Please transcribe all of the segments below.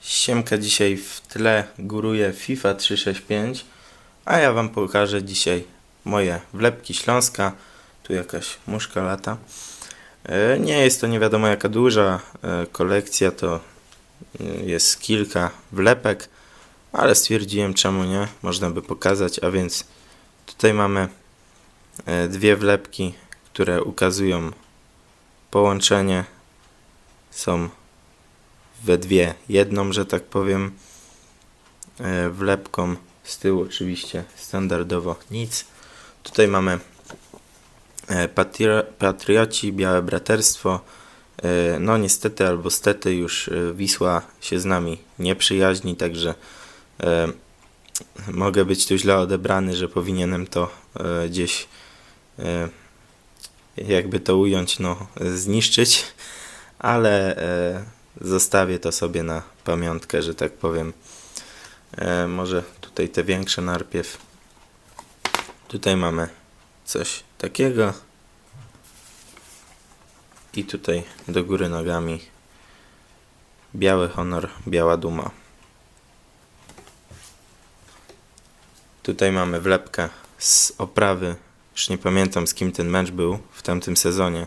Siemka dzisiaj w tle góruje FIFA 365, a ja wam pokażę dzisiaj moje wlepki Śląska. Tu jakaś muszka lata. E, Nie jest to nie wiadomo jaka duża e, kolekcja, to e, jest kilka wlepek, ale stwierdziłem czemu nie, można by pokazać, a więc tutaj mamy dwie wlepki, które ukazują połączenie, są we dwie jedną, że tak powiem, e, wlepką z tyłu oczywiście standardowo nic. Tutaj mamy e, patrio- Patrioci, Białe Braterstwo. E, No niestety albo stety już Wisła się z nami nie przyjaźni, także mogę być tu źle odebrany, że powinienem to gdzieś jakby to ująć, no zniszczyć, ale zostawię to sobie na pamiątkę, że tak powiem. E, może tutaj te większe najpierw. Tutaj mamy coś takiego. I tutaj do góry nogami biały honor, biała duma. Tutaj mamy wlepkę z oprawy. Już nie pamiętam z kim ten mecz był w tamtym sezonie.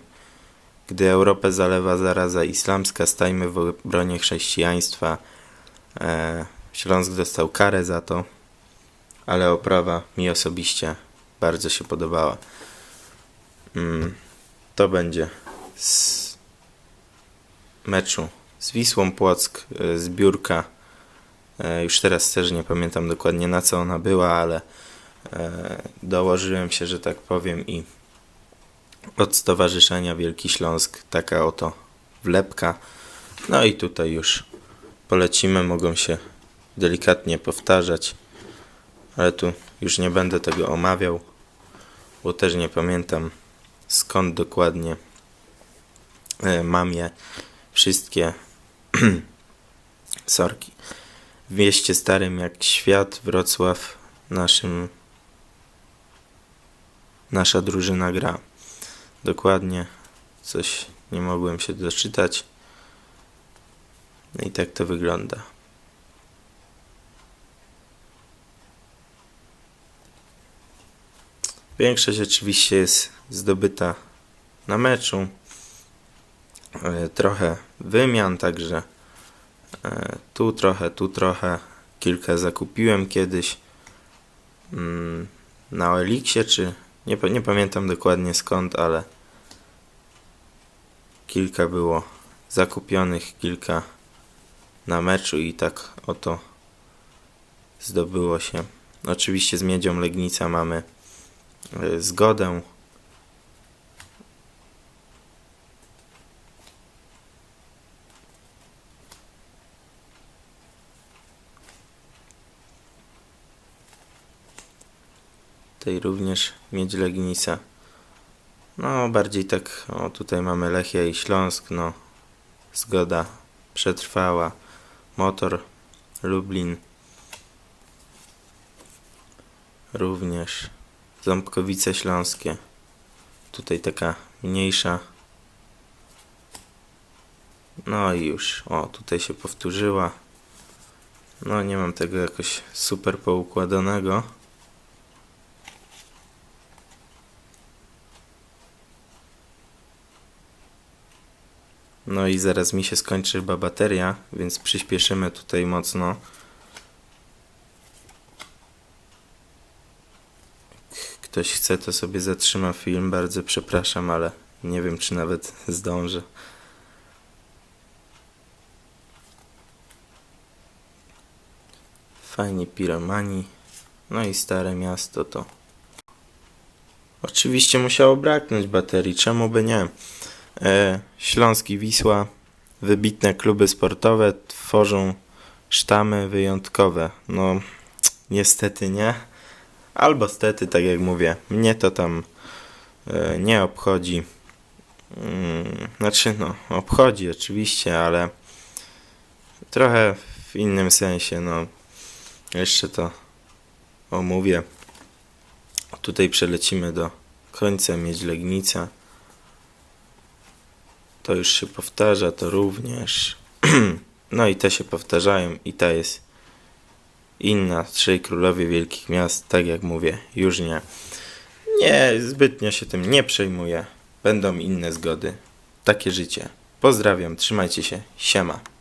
Gdy Europę zalewa zaraza islamska, stajmy w obronie chrześcijaństwa. E, Śląsk dostał karę za to, ale oprawa mi osobiście bardzo się podobała. Mm, to będzie z meczu z Wisłą Płock, e, zbiórka. E, już teraz też nie pamiętam dokładnie na co ona była, ale e, dołożyłem się, że tak powiem i od Stowarzyszenia Wielki Śląsk taka oto wlepka. No i tutaj już polecimy, mogą się delikatnie powtarzać, ale tu już nie będę tego omawiał, bo też nie pamiętam skąd dokładnie e, mam je wszystkie sorki. W mieście starym jak świat, Wrocław, naszym nasza drużyna gra. Dokładnie coś nie mogłem się doczytać. No i tak to wygląda. Większość oczywiście jest zdobyta na meczu. E, Trochę wymian, także e, tu trochę, tu trochę. Kilka zakupiłem kiedyś mm, na Elixie, czy nie, nie pamiętam dokładnie skąd, ale kilka było zakupionych, kilka na meczu i tak oto zdobyło się. Oczywiście z Miedzią Legnica mamy e, zgodę. Tutaj również Miedź Legnica. No, bardziej tak, o tutaj mamy Lechia i Śląsk, no, zgoda przetrwała. Motor, Lublin, również Ząbkowice Śląskie. Tutaj taka mniejsza. No i już, o, tutaj się powtórzyła. No, nie mam tego jakoś super poukładanego. No i zaraz mi się skończy chyba bateria, więc przyspieszymy tutaj mocno. Ktoś chce, to sobie zatrzyma film. Bardzo przepraszam, ale nie wiem, czy nawet zdążę. Fajni piromani. No i stare miasto to. Oczywiście musiało braknąć baterii, czemu by nie? E, Śląski Wisła, wybitne kluby sportowe tworzą sztamy wyjątkowe. No, niestety nie. Albo stety, tak jak mówię, mnie to tam e, nie obchodzi. Mm, znaczy, no, obchodzi oczywiście, ale trochę w innym sensie, no. Jeszcze to omówię. Tutaj przelecimy do końca Miedź Legnica. To już się powtarza, to również. No i te się powtarzają i ta jest inna. Trzej królowie wielkich miast, tak jak mówię, już nie. Nie, zbytnio się tym nie przejmuję. Będą inne zgody. Takie życie. Pozdrawiam, trzymajcie się. Siema.